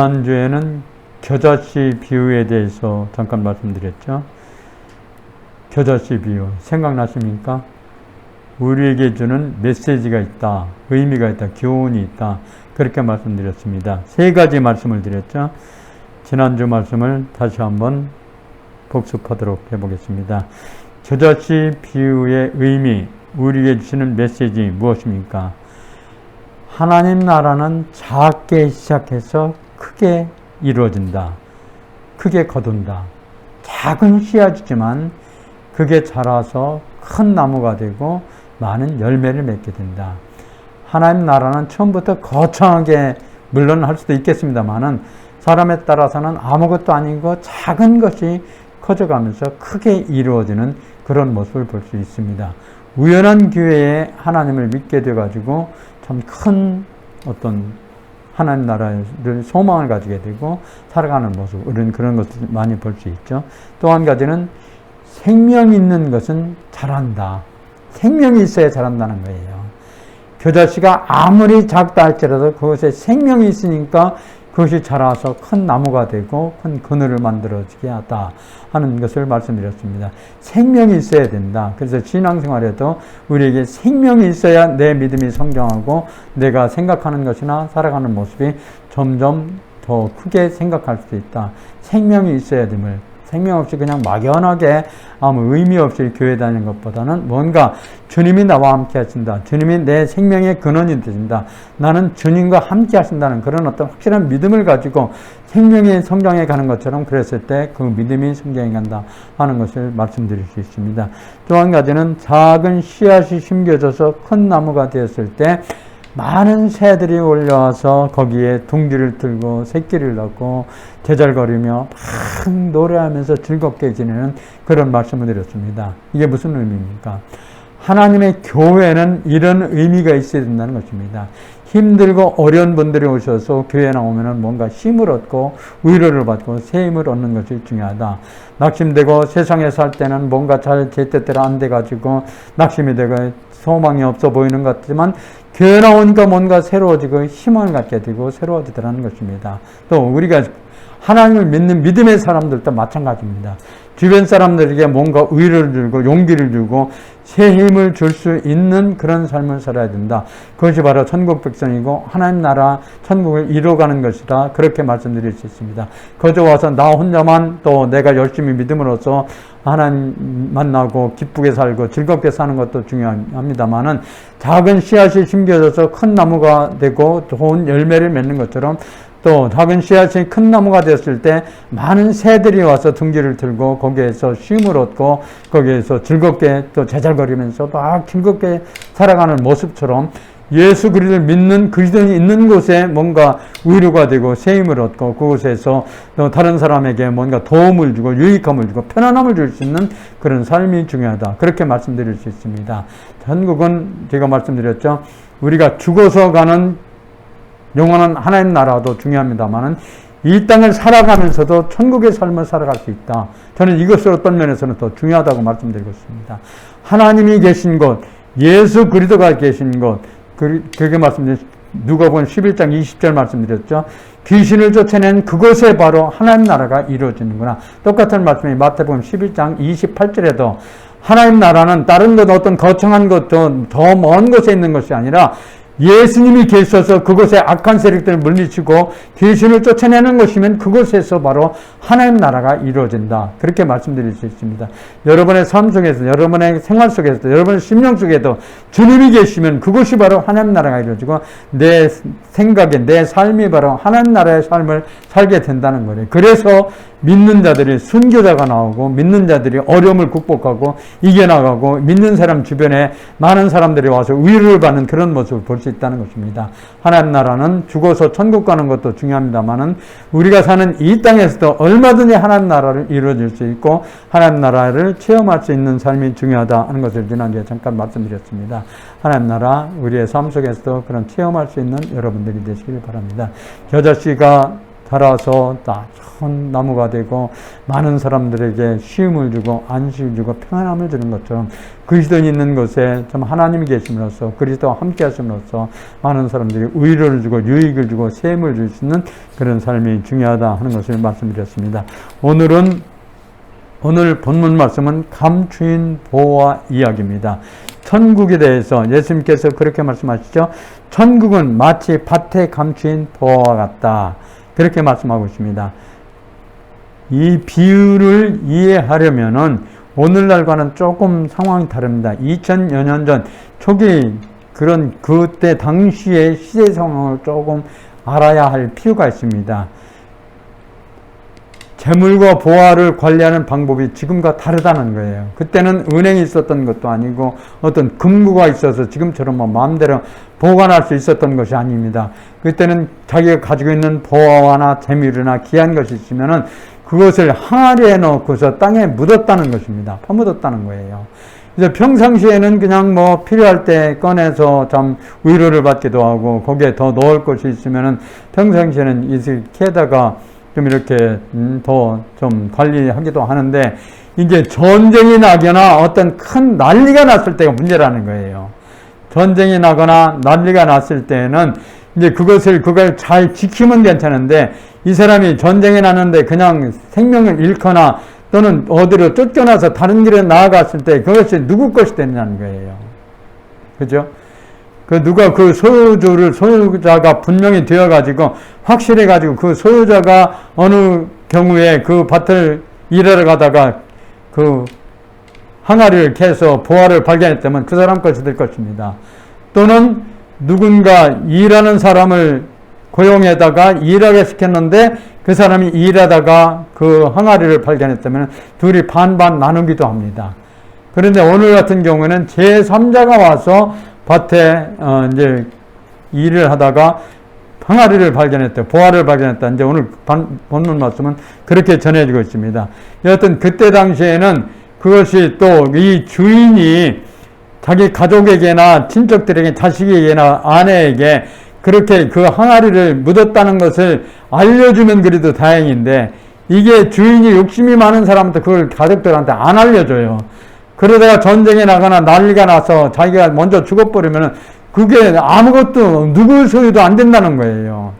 지난주에는 겨자씨 비유에 대해서 잠깐 말씀드렸죠. 겨자씨 비유 생각나십니까? 우리에게 주는 메시지가 있다, 의미가 있다, 교훈이 있다 그렇게 말씀드렸습니다. 세 가지 말씀을 드렸죠. 지난주 말씀을 다시 한번 복습하도록 해보겠습니다. 겨자씨 비유의 의미, 우리에게 주시는 메시지 무엇입니까? 하나님 나라는 작게 시작해서 크게 이루어진다. 크게 거둔다. 작은 씨앗이지만 그게 자라서 큰 나무가 되고 많은 열매를 맺게 된다. 하나님 나라는 처음부터 거창하게 물론 할 수도 있겠습니다만은 사람에 따라서는 아무것도 아니고 작은 것이 커져가면서 크게 이루어지는 그런 모습을 볼 수 있습니다. 우연한 기회에 하나님을 믿게 돼가지고 참 큰 어떤 하나님 나라를 소망을 가지게 되고 살아가는 모습, 우리는 그런 것을 많이 볼 수 있죠. 또 한 가지는 생명 있는 것은 자란다. 생명이 있어야 자란다는 거예요. 겨자씨가 아무리 작다 할지라도 그것에 생명이 있으니까 그것이 자라서 큰 나무가 되고 큰 그늘을 만들어지게 하다 하는 것을 말씀드렸습니다. 생명이 있어야 된다. 그래서 신앙생활에도 우리에게 생명이 있어야 내 믿음이 성장하고 내가 생각하는 것이나 살아가는 모습이 점점 더 크게 생각할 수 있다. 생명이 있어야 됨을 생명 없이 그냥 막연하게 아무 의미 없이 교회 다니는 것보다는 뭔가 주님이 나와 함께 하신다. 주님이 내 생명의 근원이 되신다. 나는 주님과 함께 하신다는 그런 어떤 확실한 믿음을 가지고 생명의 성장해 가는 것처럼 그랬을 때 그 믿음이 성장해 간다 하는 것을 말씀드릴 수 있습니다. 또 한 가지는 작은 씨앗이 심겨져서 큰 나무가 되었을 때 많은 새들이 올려와서 거기에 둥지를 들고 새끼를 낳고 제잘거리며 막 노래하면서 즐겁게 지내는 그런 말씀을 드렸습니다. 이게 무슨 의미입니까? 하나님의 교회는 이런 의미가 있어야 된다는 것입니다. 힘들고 어려운 분들이 오셔서 교회 나오면 뭔가 힘을 얻고 위로를 받고 새 힘을 얻는 것이 중요하다. 낙심되고 세상에 살 때는 뭔가 잘 제때대로 안 돼가지고 낙심이 되고 소망이 없어 보이는 것 같지만 교회 나오니까 뭔가 새로워지고 희망을 갖게 되고 새로워지더라는 것입니다. 또 우리가 하나님을 믿는 믿음의 사람들도 마찬가지입니다. 주변 사람들에게 뭔가 의를 주고 용기를 주고 새 힘을 줄 수 있는 그런 삶을 살아야 된다. 그것이 바로 천국 백성이고 하나님 나라 천국을 이루어가는 것이다. 그렇게 말씀드릴 수 있습니다. 거저 와서 나 혼자만 또 내가 열심히 믿음으로써 하나님 만나고 기쁘게 살고 즐겁게 사는 것도 중요합니다만은 작은 씨앗이 심겨져서 큰 나무가 되고 좋은 열매를 맺는 것처럼 또 작은 씨앗이 큰 나무가 되었을 때 많은 새들이 와서 둥지를 들고 거기에서 쉼을 얻고 거기에서 즐겁게 또 제잘거리면서 막 즐겁게 살아가는 모습처럼 예수 그리스도를 믿는 그리스도인이 있는 곳에 뭔가 위로가 되고 새 힘을 얻고 그곳에서 또 다른 사람에게 뭔가 도움을 주고 유익함을 주고 편안함을 줄 수 있는 그런 삶이 중요하다. 그렇게 말씀드릴 수 있습니다. 전국은 제가 말씀드렸죠. 우리가 죽어서 가는 영원한 하나님 나라도 중요합니다만은 이 땅을 살아가면서도 천국의 삶을 살아갈 수 있다. 저는 이것을 어떤 면에서는 더 중요하다고 말씀드리고 있습니다. 하나님이 계신 곳, 예수 그리스도가 계신 곳, 그렇게 말씀드린 누가복음 11장 20절 말씀드렸죠. 귀신을 쫓아낸 그곳에 바로 하나님 나라가 이루어지는구나. 똑같은 말씀이 마태복음 11장 28절에도 하나님 나라는 다른 것 어떤 거창한 것도 더먼 곳에 있는 것이 아니라 예수님이 계셔서 그곳에 악한 세력들을 물리치고 귀신을 쫓아내는 것이면 그곳에서 바로 하나님 나라가 이루어진다. 그렇게 말씀드릴 수 있습니다. 여러분의 삶 속에서, 여러분의 생활 속에서, 여러분의 심령 속에도 주님이 계시면 그곳이 바로 하나님 나라가 이루어지고 내 생각에, 내 삶이 바로 하나님 나라의 삶을 살게 된다는 거예요. 그래서 믿는 자들이 순교자가 나오고 믿는 자들이 어려움을 극복하고 이겨나가고 믿는 사람 주변에 많은 사람들이 와서 위로를 받는 그런 모습을 볼 수 있다는 것입니다. 하나님 나라는 죽어서 천국 가는 것도 중요합니다만은 우리가 사는 이 땅에서도 얼마든지 하나님 나라를 이루어질 수 있고 하나님 나라를 체험할 수 있는 삶이 중요하다 하는 것을 지난주에 잠깐 말씀드렸습니다. 하나님 나라 우리의 삶 속에서도 그런 체험할 수 있는 여러분들이 되시길 바랍니다. 겨자씨가 자라서 나쁜 나무가 되고 많은 사람들에게 쉼을 주고 안식을 주고 평안함을 주는 것처럼 그리스도 있는 곳에 참 하나님이 계심으로써 그리스도와 함께 하심으로써 많은 사람들이 의를 주고 유익을 주고 셈을 줄 수 있는 그런 삶이 중요하다 하는 것을 말씀드렸습니다. 오늘은 오늘 본문 말씀은 감추인 보호와 이야기입니다. 천국에 대해서 예수님께서 그렇게 말씀하시죠. 천국은 마치 밭에 감추인 보호와 같다. 그렇게 말씀하고 있습니다. 이 비유를 이해하려면은 오늘날과는 조금 상황이 다릅니다. 2000여 년 전 초기 그런 그때 당시의 시대 상황을 조금 알아야 할 필요가 있습니다. 재물과 보화를 관리하는 방법이 지금과 다르다는 거예요. 그때는 은행이 있었던 것도 아니고 어떤 금고가 있어서 지금처럼 뭐 마음대로 보관할 수 있었던 것이 아닙니다. 그때는 자기가 가지고 있는 보화나 재물이나 귀한 것이 있으면은 그것을 항아리에 넣고서 땅에 묻었다는 것입니다. 파묻었다는 거예요. 이제 평상시에는 그냥 뭐 필요할 때 꺼내서 참 위로를 받기도 하고 거기에 더 넣을 것이 있으면은 평상시에는 이렇게다가 좀 이렇게 음, 더좀 관리하기도 하는데 이제 전쟁이 나거나 어떤 큰 난리가 났을 때가 문제라는 거예요. 전쟁이 나거나 난리가 났을 때는 이제 그것을 그걸 잘 지키면 괜찮은데 이 사람이 전쟁이 났는데 그냥 생명을 잃거나 또는 어디로 쫓겨나서 다른 길에 나아갔을 때 그것이 누구 것이 되느냐는 거예요. 그죠? 그 누가 그 소유주를 소유자가 분명히 되어 가지고 확실해 가지고 그 소유자가 어느 경우에 그 밭을 일하러 가다가 그 항아리를 캐서 보화를 발견했다면 그 사람 것이 될 것입니다. 또는 누군가 일하는 사람을 고용에다가 일하게 시켰는데 그 사람이 일하다가 그 항아리를 발견했다면 둘이 반반 나누기도 합니다. 그런데 오늘 같은 경우에는 제3자가 와서 밭에 어 이제 일을 하다가 항아리를 발견했다, 보화를 발견했다. 이제 오늘 본문 말씀은 그렇게 전해지고 있습니다. 여하튼 그때 당시에는 그것이 또 이 주인이 자기 가족에게나 친척들에게, 자식에게나 아내에게 그렇게 그 항아리를 묻었다는 것을 알려주면 그래도 다행인데 이게 주인이 욕심이 많은 사람한테 그걸 가족들한테 안 알려줘요. 그러다가 전쟁에 나거나 난리가 나서 자기가 먼저 죽어버리면 그게 아무것도 누구 소유도 안 된다는 거예요.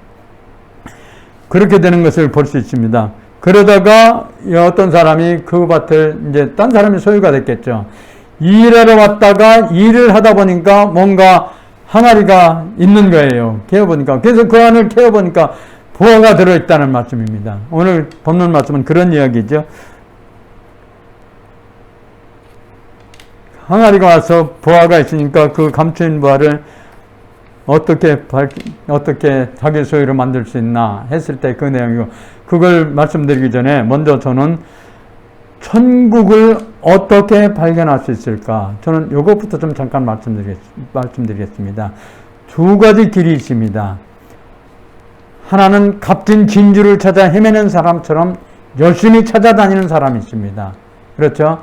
그렇게 되는 것을 볼 수 있습니다. 그러다가 어떤 사람이 그 밭을 이제 딴 사람이 소유가 됐겠죠. 일하러 왔다가 일을 하다 보니까 뭔가 항아리가 있는 거예요. 캐어보니까. 그래서 그 안을 캐어보니까 보화가 들어있다는 말씀입니다. 오늘 본문 말씀은 그런 이야기죠. 항아리가 와서 부하가 있으니까 그 감추인 부하를 어떻게 밝, 어떻게 자기 소유로 만들 수 있나 했을 때 그 내용이고 그걸 말씀드리기 전에 먼저 저는 천국을 어떻게 발견할 수 있을까? 저는 이것부터 좀 잠깐 말씀드리겠, 말씀드리겠습니다. 두 가지 길이 있습니다. 하나는 값진 진주를 찾아 헤매는 사람처럼 열심히 찾아다니는 사람이 있습니다. 그렇죠?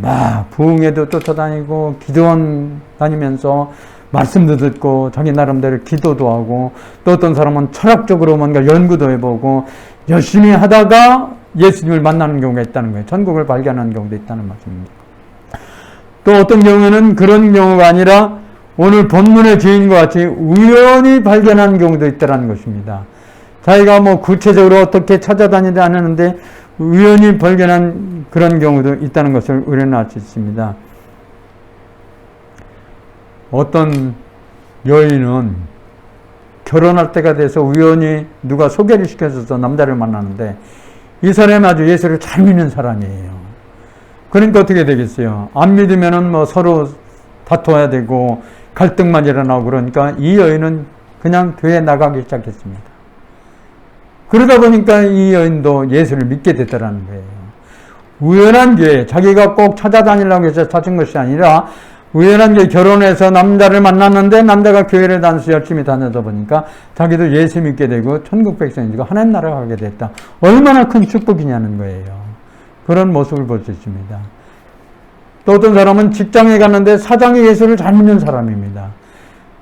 막 부흥에도 쫓아다니고 기도원 다니면서 말씀도 듣고 자기 나름대로 기도도 하고 또 어떤 사람은 철학적으로 뭔가 연구도 해보고 열심히 하다가 예수님을 만나는 경우가 있다는 거예요. 천국을 발견하는 경우도 있다는 말씀입니다. 또 어떤 경우에는 그런 경우가 아니라 오늘 본문의 주인과 같이 우연히 발견하는 경우도 있다는 것입니다. 자기가 뭐 구체적으로 어떻게 찾아다니지 않았는데 우연히 발견한 그런 경우도 있다는 것을 알수 있습니다. 어떤 여인은 결혼할 때가 돼서 우연히 누가 소개를 시켜줘서 남자를 만나는데 이 사람이 아주 예수를 잘 믿는 사람이에요. 그러니까 어떻게 되겠어요? 안 믿으면은 뭐 서로 다퉈야 되고 갈등만 일어나고 그러니까 이 여인은 그냥 교회 나가기 시작했습니다. 그러다 보니까 이 여인도 예수를 믿게 됐다는 거예요. 우연한 게 자기가 꼭 찾아다니려고 해서 찾은 것이 아니라 우연한 게 결혼해서 남자를 만났는데 남자가 교회를 다니서 열심히 다니다 보니까 자기도 예수 믿게 되고 천국 백성이고 하나님 나라 가게 됐다. 얼마나 큰 축복이냐는 거예요. 그런 모습을 볼 수 있습니다. 또 어떤 사람은 직장에 갔는데 사장이 예수를 잘 믿는 사람입니다.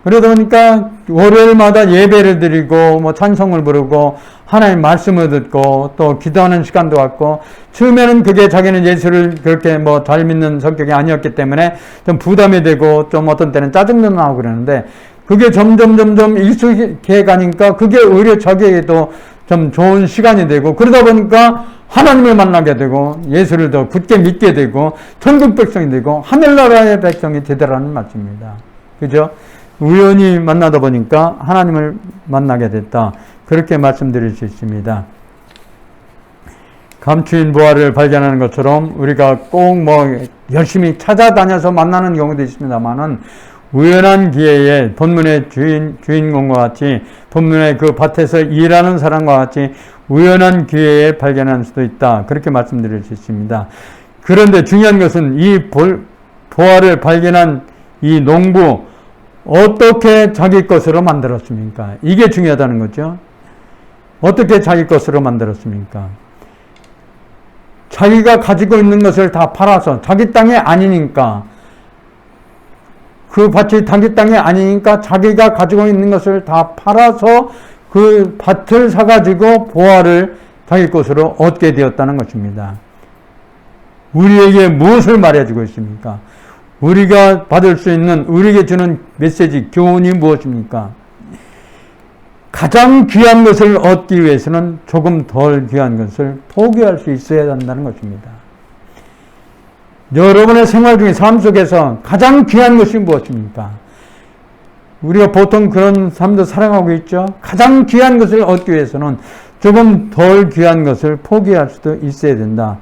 그러다 보니까 월요일마다 예배를 드리고 뭐 찬송을 부르고 하나님 말씀을 듣고 또 기도하는 시간도 갖고 처음에는 그게 자기는 예수를 그렇게 뭐 잘 믿는 성격이 아니었기 때문에 좀 부담이 되고 좀 어떤 때는 짜증도 나고 그러는데 그게 점점 점점 익숙해 가니까 그게 오히려 자기에게도 좀 좋은 시간이 되고 그러다 보니까 하나님을 만나게 되고 예수를 더 굳게 믿게 되고 천국 백성이 되고 하늘나라의 백성이 되더라는 말씀입니다. 그죠? 우연히 만나다 보니까 하나님을 만나게 됐다. 그렇게 말씀드릴 수 있습니다. 감추인 부활을 발견하는 것처럼 우리가 꼭 뭐 열심히 찾아다녀서 만나는 경우도 있습니다만은 우연한 기회에 본문의 주인, 주인공과 같이 본문의 그 밭에서 일하는 사람과 같이 우연한 기회에 발견할 수도 있다. 그렇게 말씀드릴 수 있습니다. 그런데 중요한 것은 이 볼, 부활을 발견한 이 농부, 어떻게 자기 것으로 만들었습니까? 이게 중요하다는 거죠. 어떻게 자기 것으로 만들었습니까? 자기가 가지고 있는 것을 다 팔아서 자기 땅이 아니니까 그 밭이 자기 땅이 아니니까 자기가 가지고 있는 것을 다 팔아서 그 밭을 사가지고 보화를 자기 것으로 얻게 되었다는 것입니다. 우리에게 무엇을 말해주고 있습니까? 우리가 받을 수 있는, 우리에게 주는 메시지, 교훈이 무엇입니까? 가장 귀한 것을 얻기 위해서는 조금 덜 귀한 것을 포기할 수 있어야 한다는 것입니다. 여러분의 생활 중에 삶 속에서 가장 귀한 것이 무엇입니까? 우리가 보통 그런 삶도 살아가고 있죠. 가장 귀한 것을 얻기 위해서는 조금 덜 귀한 것을 포기할 수도 있어야 된다.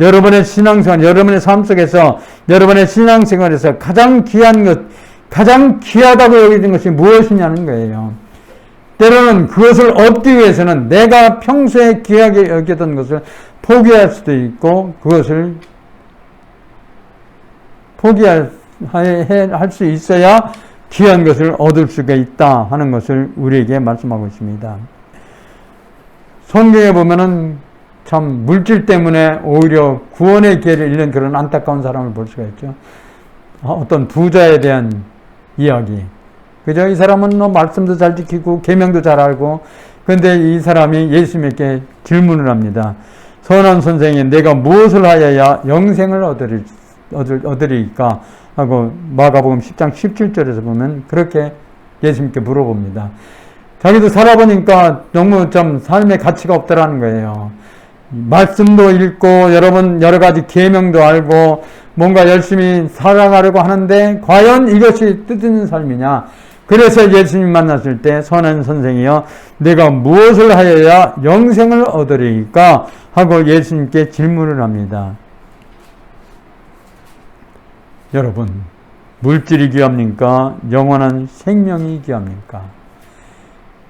여러분의 신앙생활, 여러분의 삶 속에서 여러분의 신앙생활에서 가장 귀한 것, 가장 귀하다고 여기는 것이 무엇이냐는 거예요. 때로는 그것을 얻기 위해서는 내가 평소에 귀하게 여겼던 것을 포기할 수도 있고 그것을 포기할 수 있어야 귀한 것을 얻을 수가 있다 하는 것을 우리에게 말씀하고 있습니다. 성경에 보면은 참 물질 때문에 오히려 구원의 기회를 잃는 그런 안타까운 사람을 볼 수가 있죠. 아, 어떤 부자에 대한 이야기. 그죠? 이 사람은 뭐 말씀도 잘 지키고 계명도 잘 알고 근데 이 사람이 예수님께 질문을 합니다. 선한 선생이 내가 무엇을 하여야 영생을 얻으리, 얻으리까 하고 마가복음 10장 17절에서 보면 그렇게 예수님께 물어봅니다. 자기도 살아보니까 너무 좀 삶의 가치가 없더라는 거예요. 말씀도 읽고 여러분 여러 가지 계명도 알고 뭔가 열심히 살아가려고 하는데 과연 이것이 뜻 있는 삶이냐? 그래서 예수님 만났을 때 선한 선생이여 내가 무엇을 하여야 영생을 얻으리까 하고 예수님께 질문을 합니다. 여러분 물질이 귀합니까? 영원한 생명이 귀합니까?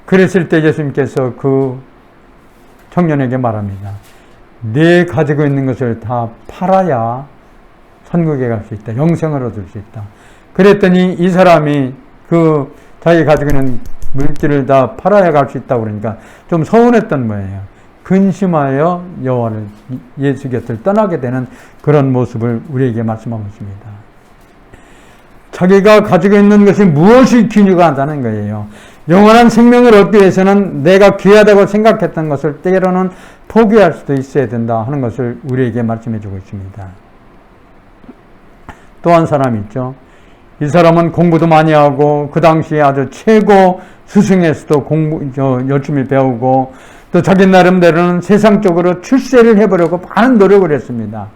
그랬을 때 예수님께서 그 청년에게 말합니다. 내 가지고 있는 것을 다 팔아야 천국에 갈 수 있다. 영생을 얻을 수 있다. 그랬더니 이 사람이 그 자기 가지고 있는 물질을 다 팔아야 갈 수 있다고 그러니까 좀 서운했던 거예요. 근심하여 여호와를 예수 곁을 떠나게 되는 그런 모습을 우리에게 말씀하고 있습니다. 자기가 가지고 있는 것이 무엇이 중요하다는 거예요. 영원한 생명을 얻기 위해서는 내가 귀하다고 생각했던 것을 때로는 포기할 수도 있어야 된다 하는 것을 우리에게 말씀해 주고 있습니다. 또 한 사람 있죠. 이 사람은 공부도 많이 하고 그 당시에 아주 최고 스승에서도 공부 열심히 배우고 또 자기 나름대로는 세상적으로 출세를 해보려고 많은 노력을 했습니다.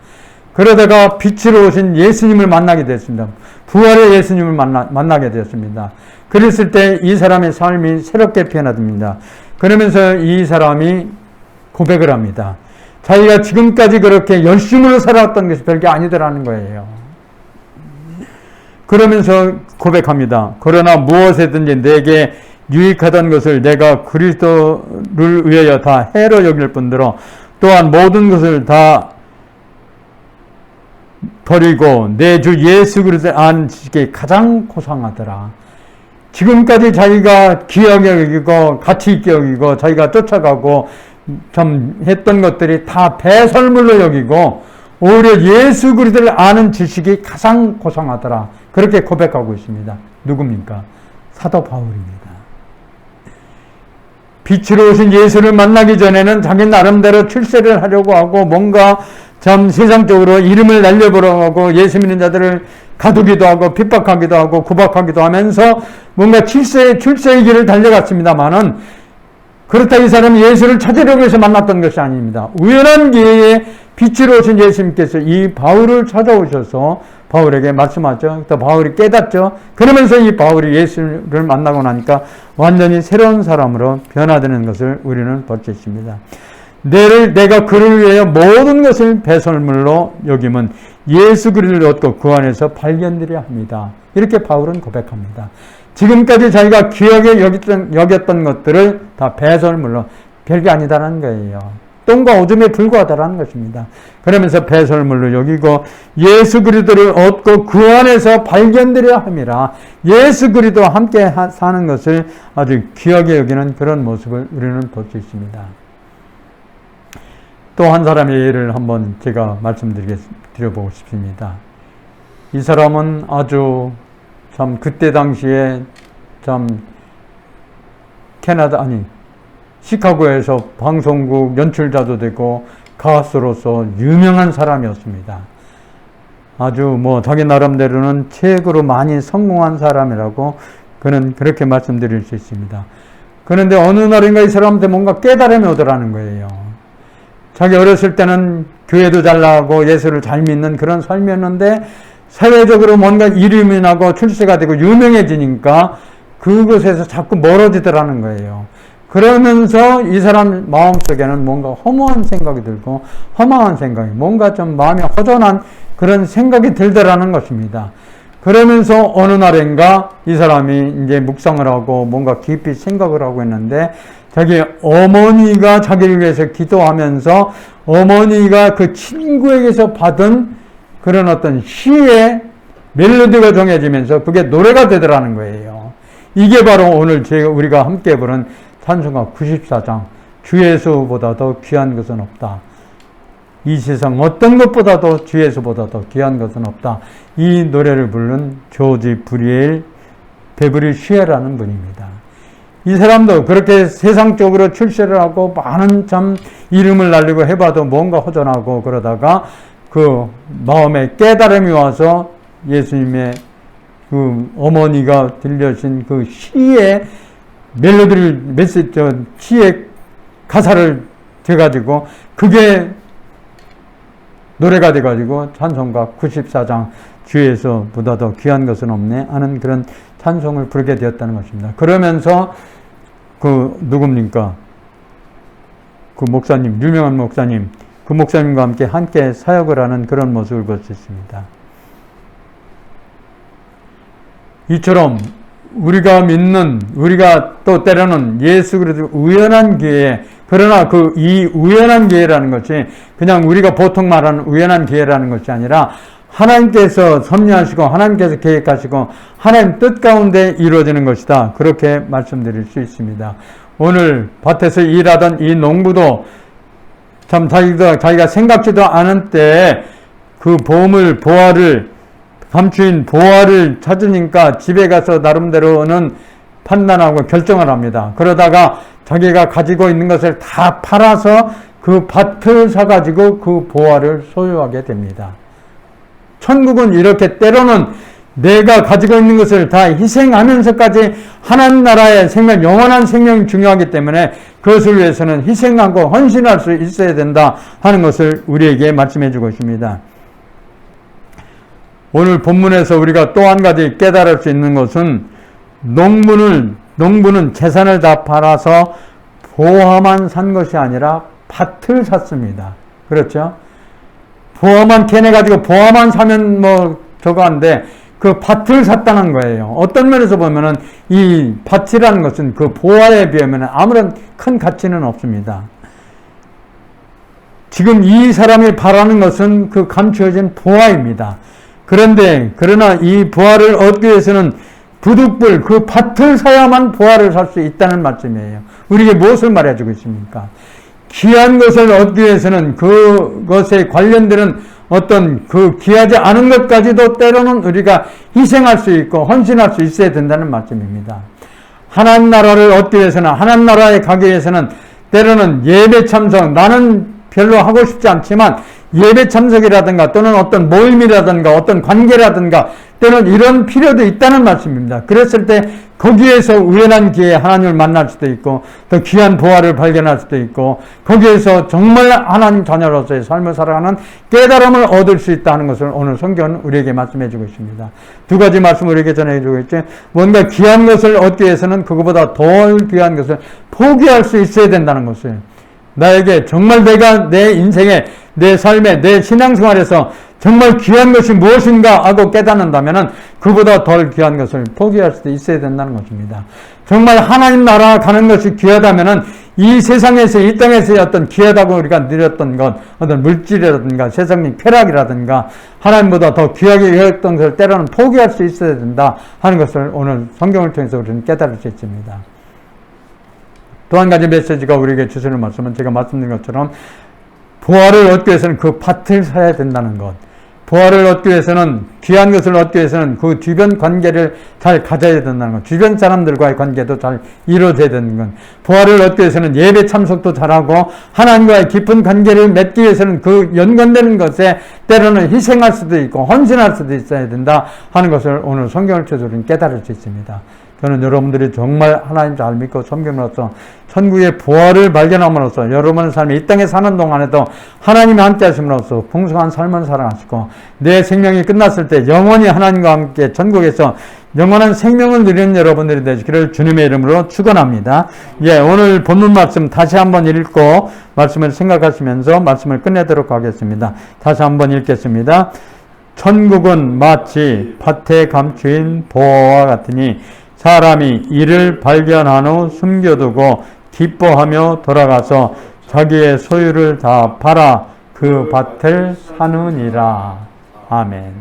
그러다가 빛으로 오신 예수님을 만나게 됐습니다. 부활의 예수님을 만나, 만나 게 되었습니다. 그랬을 때 이 사람의 삶이 새롭게 변화됩니다. 그러면서 이 사람이 고백을 합니다. 자기가 지금까지 그렇게 열심으로 살아왔던 것이 별게 아니더라는 거예요. 그러면서 고백합니다. 그러나 무엇에든지 내게 유익하던 것을 내가 그리스도를 위하여 다 해로 여길 뿐더러 또한 모든 것을 다 버리고 내 주 예수 그리스도를 아는 지식에 가장 고상하더라. 지금까지 자기가 귀하게 여기고 가치 있게 여기고 자기가 쫓아가고 좀 했던 것들이 다 배설물로 여기고 오히려 예수 그리스도를 아는 지식이 가장 고상하더라. 그렇게 고백하고 있습니다. 누굽니까? 사도 바울입니다. 빛으로 오신 예수를 만나기 전에는 자기 나름대로 출세를 하려고 하고 뭔가 참 세상적으로 이름을 날려보려고 하고 예수 믿는 자들을 가두기도 하고 핍박하기도 하고 구박하기도 하면서 뭔가 출세, 출세의 길을 달려갔습니다만은 그렇다 이 사람이 예수를 찾으려고 해서 만났던 것이 아닙니다. 우연한 기회에 빛으로 오신 예수님께서 이 바울을 찾아오셔서 바울에게 말씀하죠. 또 바울이 깨닫죠. 그러면서 이 바울이 예수를 만나고 나니까 완전히 새로운 사람으로 변화되는 것을 우리는 볼 수 있습니다. 내를 내가 그를 위하여 모든 것을 배설물로 여김은 예수 그리스도를 얻고 그 안에서 발견되려 합니다. 이렇게 바울은 고백합니다. 지금까지 자기가 기억에 여겼던, 여겼던 것들을 다 배설물로 별게 아니다라는 거예요. 똥과 오줌에 불과하다라는 것입니다. 그러면서 배설물로 여기고 예수 그리스도를 얻고 그 안에서 발견되려 함이라 예수 그리스도와 함께 사는 것을 아주 귀하게 여기는 그런 모습을 우리는 볼 수 있습니다. 또 한 사람의 예를 한번 제가 말씀드려보고 싶습니다. 이 사람은 아주 참 그때 당시에 참 캐나다 아니 시카고에서 방송국 연출자도 되고 가수로서 유명한 사람이었습니다. 아주 뭐 자기 나름대로는 최고로 많이 성공한 사람이라고 그는 그렇게 말씀드릴 수 있습니다. 그런데 어느 날인가 이 사람한테 뭔가 깨달음이 오더라는 거예요. 자기 어렸을 때는 교회도 잘 나가고 예수를 잘 믿는 그런 삶이었는데 사회적으로 뭔가 이름이 나고 출세가 되고 유명해지니까 그곳에서 자꾸 멀어지더라는 거예요. 그러면서 이 사람 마음속에는 뭔가 허무한 생각이 들고 허망한 생각이 뭔가 좀 마음이 허전한 그런 생각이 들더라는 것입니다. 그러면서 어느 날인가 이 사람이 이제 묵상을 하고 뭔가 깊이 생각을 하고 있는데 자기 어머니가 자기를 위해서 기도하면서 어머니가 그 친구에게서 받은 그런 어떤 시의 멜로디가 정해지면서 그게 노래가 되더라는 거예요. 이게 바로 오늘 우리가 함께 부른 찬송가 94장 주 예수보다 더 귀한 것은 없다. 이 세상 어떤 것보다도 주 예수보다 더 귀한 것은 없다. 이 노래를 부른 조지 브리엘 베브리 슈에라는 분입니다. 이 사람도 그렇게 세상적으로 출세를 하고 많은 참 이름을 날리고 해봐도 뭔가 허전하고 그러다가 그 마음에 깨달음이 와서 예수님의 그 어머니가 들려신 그 시의 멜로디를 메시지 시의 가사를 돼가지고 그게 노래가 돼가지고 찬송가 94장 주에서 보다 더 귀한 것은 없네 하는 그런 찬송을 부르게 되었다는 것입니다. 그러면서 그 누굽니까? 그 목사님 유명한 목사님 그 목사님과 함께 함께 사역을 하는 그런 모습을 볼 수 있습니다. 이처럼 우리가 믿는 우리가 또 때로는 예수 그리스도 우연한 기회 그러나 그 이 우연한 기회라는 것이 그냥 우리가 보통 말하는 우연한 기회라는 것이 아니라 하나님께서 섭리하시고 하나님께서 계획하시고 하나님 뜻 가운데 이루어지는 것이다. 그렇게 말씀드릴 수 있습니다. 오늘 밭에서 일하던 이 농부도 참 자기가 자기가 생각지도 않은 때그 보물 보화를 감추인 보화를 찾으니까 집에 가서 나름대로는 판단하고 결정을 합니다. 그러다가 자기가 가지고 있는 것을 다 팔아서 그 밭을 사가지고 그 보화를 소유하게 됩니다. 천국은 이렇게 때로는 내가 가지고 있는 것을 다 희생하면서까지 하나님 나라의 생명, 영원한 생명이 중요하기 때문에 그것을 위해서는 희생하고 헌신할 수 있어야 된다 하는 것을 우리에게 말씀해 주고 있습니다. 오늘 본문에서 우리가 또 한 가지 깨달을 수 있는 것은 농부는 농부는 재산을 다 팔아서 보화만 산 것이 아니라 밭을 샀습니다. 그렇죠? 보화만 캐내 가지고 보화만 사면 뭐 저거 한데 그 밭을 샀다는 거예요. 어떤 면에서 보면은 이 밭이라는 것은 그 보화에 비하면 아무런 큰 가치는 없습니다. 지금 이 사람이 바라는 것은 그 감추어진 보화입니다. 그런데 그러나 이 부활을 얻기 위해서는 부득불 그 밭을 사야만 부활을 살수 있다는 말씀이에요. 우리에게 무엇을 말해주고 있습니까? 귀한 것을 얻기 위해서는 그것에 관련되는 어떤 그 귀하지 않은 것까지도 때로는 우리가 희생할 수 있고 헌신할 수 있어야 된다는 말씀입니다. 하나님 나라를 얻기 위해서는 하나님 나라에 가기 위해서는 때로는 예배 참석 나는 별로 하고 싶지 않지만 예배 참석이라든가 또는 어떤 모임이라든가 어떤 관계라든가 때는 이런 필요도 있다는 말씀입니다. 그랬을 때 거기에서 우연한 기회에 하나님을 만날 수도 있고 또 귀한 보화를 발견할 수도 있고 거기에서 정말 하나님 자녀로서의 삶을 살아가는 깨달음을 얻을 수 있다는 것을 오늘 성경은 우리에게 말씀해 주고 있습니다. 두 가지 말씀을 우리에게 전해 주고 있죠. 뭔가 귀한 것을 얻기 위해서는 그것보다 덜 귀한 것을 포기할 수 있어야 된다는 것을 나에게 정말 내가 내 인생에 내 삶에 내 신앙생활에서 정말 귀한 것이 무엇인가 하고 깨닫는다면 그보다 덜 귀한 것을 포기할 수도 있어야 된다는 것입니다. 정말 하나님 나라 가는 것이 귀하다면 이 세상에서 이 땅에서의 어떤 귀하다고 우리가 누렸던 것 어떤 물질이라든가 세상의 쾌락이라든가 하나님보다 더 귀하게 여겼던 것을 때로는 포기할 수 있어야 된다 하는 것을 오늘 성경을 통해서 우리는 깨달을 수 있습니다. 또 한 가지 메시지가 우리에게 주시는 말씀은 제가 말씀드린 것처럼 부활을 얻기 위해서는 그 밭을 사야 된다는 것. 부활을 얻기 위해서는 귀한 것을 얻기 위해서는 그 주변 관계를 잘 가져야 된다는 것. 주변 사람들과의 관계도 잘 이루어져야 되는 것. 부활을 얻기 위해서는 예배 참석도 잘하고 하나님과의 깊은 관계를 맺기 위해서는 그 연관되는 것에 때로는 희생할 수도 있고 헌신할 수도 있어야 된다 하는 것을 오늘 성경을 통해서 깨달을 수 있습니다. 저는 여러분들이 정말 하나님 잘 믿고 섬김으로써 천국의 부활을 발견함으로써 여러분의 삶이 이 땅에 사는 동안에도 하나님이 함께 하심으로써 풍성한 삶을 살아가시고 내 생명이 끝났을 때 영원히 하나님과 함께 천국에서 영원한 생명을 누리는 여러분들이 되시기를 주님의 이름으로 축원합니다. 예, 오늘 본문 말씀 다시 한번 읽고 말씀을 생각하시면서 말씀을 끝내도록 하겠습니다. 다시 한번 읽겠습니다. 천국은 마치 밭에 감추인 보화와 같으니 사람이 이를 발견한 후 숨겨두고 기뻐하며 돌아가서 자기의 소유를 다 팔아 그 밭을 사느니라. 아멘.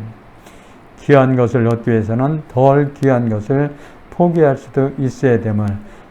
귀한 것을 얻기 위해서는 덜 귀한 것을 포기할 수도 있어야 됨을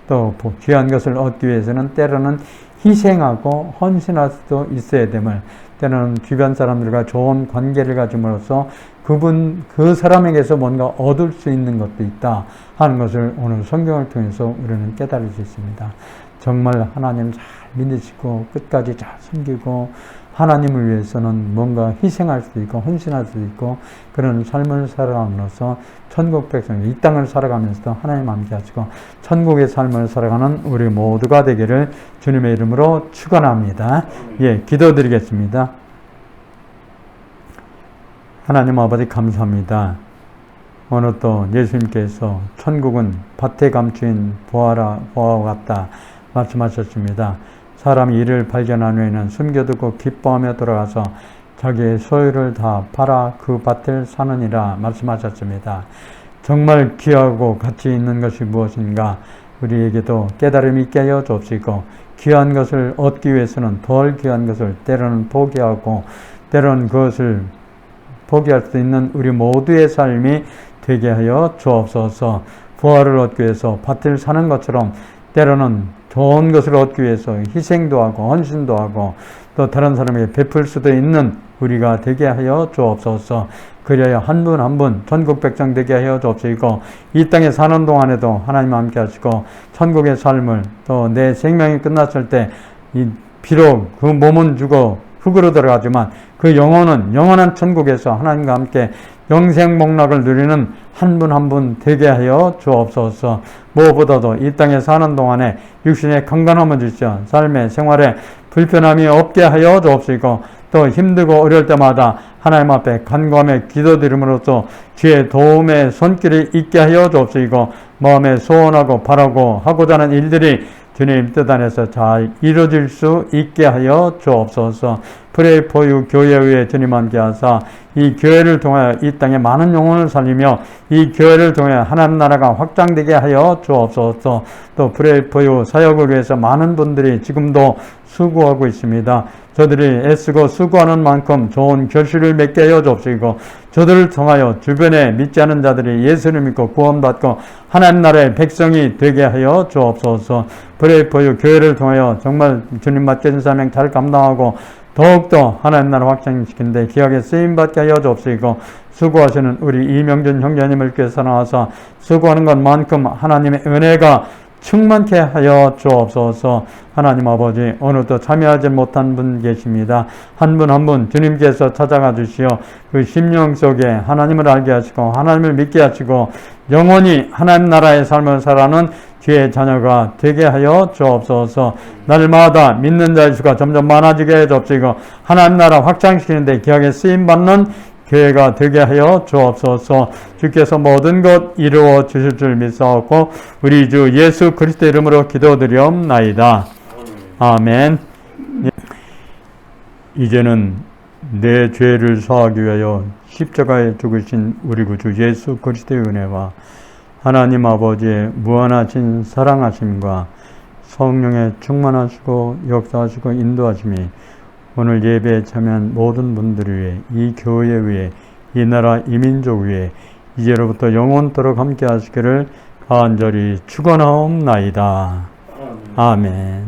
또 귀한 것을 얻기 위해서는 때로는 희생하고 헌신할 수도 있어야 됨을 때로는 주변 사람들과 좋은 관계를 가짐으로써 그분 그 사람에게서 뭔가 얻을 수 있는 것도 있다 하는 것을 오늘 성경을 통해서 우리는 깨달을 수 있습니다. 정말 하나님 잘 믿으시고 끝까지 잘 섬기고 하나님을 위해서는 뭔가 희생할 수도 있고 헌신할 수도 있고 그런 삶을 살아감으로써 천국 백성 이 땅을 살아가면서도 하나님 함께 하시고 천국의 삶을 살아가는 우리 모두가 되기를 주님의 이름으로 축원합니다. 예, 기도드리겠습니다. 하나님 아버지 감사합니다. 오늘 또 예수님께서 천국은 밭에 감추인 보아라 보아와 같다 말씀하셨습니다. 사람이 이를 발견한 후에는 숨겨두고 기뻐하며 돌아가서 자기의 소유를 다 팔아 그 밭을 사느니라 말씀하셨습니다. 정말 귀하고 가치 있는 것이 무엇인가 우리에게도 깨달음이 하여 주옵시고 귀한 것을 얻기 위해서는 덜 귀한 것을 때로는 포기하고 때로는 그것을 포기할 수 있는 우리 모두의 삶이 되게 하여 주옵소서. 부활을 얻기 위해서 밭을 사는 것처럼 때로는 좋은 것을 얻기 위해서 희생도 하고 헌신도 하고 또 다른 사람에게 베풀 수도 있는 우리가 되게 하여 주옵소서. 그리하여 한 분 한분 천국 백성 되게 하여 주옵시고 이 땅에 사는 동안에도 하나님 함께 하시고 천국의 삶을 또 내 생명이 끝났을 때 이 비록 그 몸은 죽어 흙으로 들어가지만 그 영혼은 영원한 천국에서 하나님과 함께 영생 목락을 누리는 한 분 한 분 되게 하여 주옵소서. 무엇보다도 이 땅에 사는 동안에 육신의 건강함을 주시어 삶의 생활에 불편함이 없게 하여 주옵시고 또 힘들고 어려울 때마다 하나님 앞에 간구하며 기도드림으로써 주의 도움의 손길이 있게 하여 주옵시고 마음에 소원하고 바라고 하고자 하는 일들이 주님 뜻 안에서 잘 이루어질 수 있게 하여 주옵소서. 프레이 포유 교회의 주님 함께 하사 이 교회를 통하여 이 땅에 많은 영혼을 살리며 이 교회를 통해 하나님 나라가 확장되게 하여 주옵소서. 또 프레이 포유 사역을 위해서 많은 분들이 지금도 수고하고 있습니다. 저들이 애쓰고 수고하는 만큼 좋은 결실을 맺게 하여 주옵시고 저들을 통하여 주변에 믿지 않은 자들이 예수를 믿고 구원받고 하나님 나라의 백성이 되게 하여 주옵소서. 브레이퍼유 교회를 통하여 정말 주님 맡겨진 사명 잘 감당하고 더욱더 하나님 나라 확장시키는데 기하게 쓰임받게 하여 주옵시고 수고하시는 우리 이명준 형제님을 께서 나와서 수고하는 것만큼 하나님의 은혜가 충만케 하여 주옵소서 하나님 아버지 오늘도 참여하지 못한 분 계십니다. 한 분 한분 주님께서 찾아가 주시어 그 심령 속에 하나님을 알게 하시고 하나님을 믿게 하시고 영원히 하나님 나라의 삶을 살아가는 주의 자녀가 되게 하여 주옵소서 날마다 믿는 자의 수가 점점 많아지게 해 주옵시고 하나님 나라 확장시키는데 귀하게 쓰임받는 교회가 되게 하여 주옵소서 주께서 모든 것 이루어 주실 줄 믿사옵고 우리 주 예수 그리스도 이름으로 기도드리옵나이다. 아멘. 예. 이제는 내 죄를 사하기 위하여 십자가에 죽으신 우리 구주 예수 그리스도의 은혜와 하나님 아버지의 무한하신 사랑하심과 성령의 충만하시고 역사하시고 인도하심이 오늘 예배에 참여한 모든 분들을 위해 이 교회에 위해 이 나라 이민족 위해 이제로부터 영원토록 함께 하시기를 간절히 축원하옵나이다. 아멘.